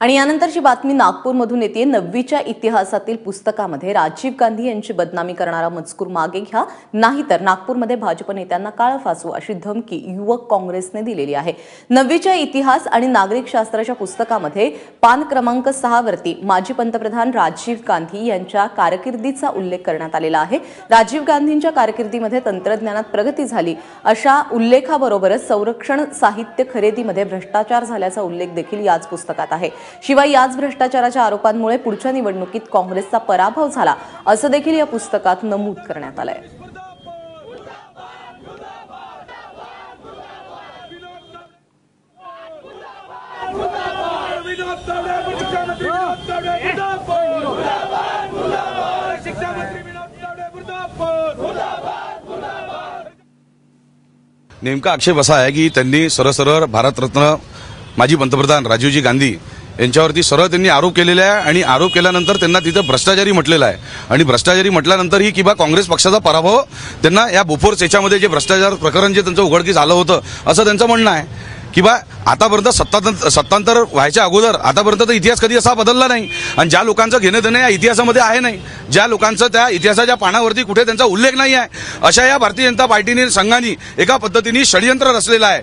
आणि यानंतरची बातमी नागपूरमधून येते नववीच्या इतिहासातील पुस्तकामध्ये राजीव गांधी यांची बदनामी करणारा मजकूर मागे घ्या. नाहीतर नागपूरमध्ये भाजप नेत्यांना काळ फासू अशी धमकी युवक काँग्रेसने दिलेली आहे. नववीच्या इतिहास आणि नागरिक शास्त्राच्या पुस्तकामध्ये पान क्रमांक सहावरती माजी पंतप्रधान राजीव गांधी यांच्या कारकिर्दीचा उल्लेख करण्यात आलेला आहे. राजीव गांधींच्या कारकिर्दीमध्ये तंत्रज्ञानात प्रगती झाली. अशा उल्लेखाबरोबरच संरक्षण साहित्य खरेदीमध्ये भ्रष्टाचार झाल्याचा उल्लेख देखील याच पुस्तकात आहे. शिवाय याच भ्रष्टाचाराच्या आरोपांमुळे पुढच्या निवडणुकीत काँग्रेसचा पराभव झाला असं देखील या पुस्तकात नमूद करण्यात आलंय. नेमका आक्षेप असा आहे की त्यांनी सरळ सरळ भारतरत्न माजी पंतप्रधान राजीवजी गांधी यांच्यावरती सरळ त्यांनी आरोप केलेला आहे आणि आरोप केल्यानंतर त्यांना तिथं भ्रष्टाचारी म्हटलेलं आहे. आणि भ्रष्टाचारी म्हटल्यानंतरही किंवा काँग्रेस पक्षाचा पराभव त्यांना या बोफोर्स याच्यामध्ये जे भ्रष्टाचार प्रकरण जे त्यांचं उघडकीस आलं होतं असं त्यांचं म्हणणं आहे. किंवा आतापर्यंत सत्तांतर सत्तांतर व्हायच्या अगोदर आतापर्यंत तर इतिहास कधी असा बदलला नाही. आणि ज्या लोकांचं घेणं देणं या इतिहासामध्ये आहे नाही ज्या लोकांचं त्या इतिहासाच्या पानावरती कुठे त्यांचा उल्लेख नाही आहे अशा या भारतीय जनता पार्टीने संघाने एका पद्धतीने षडयंत्र रचलेलं आहे.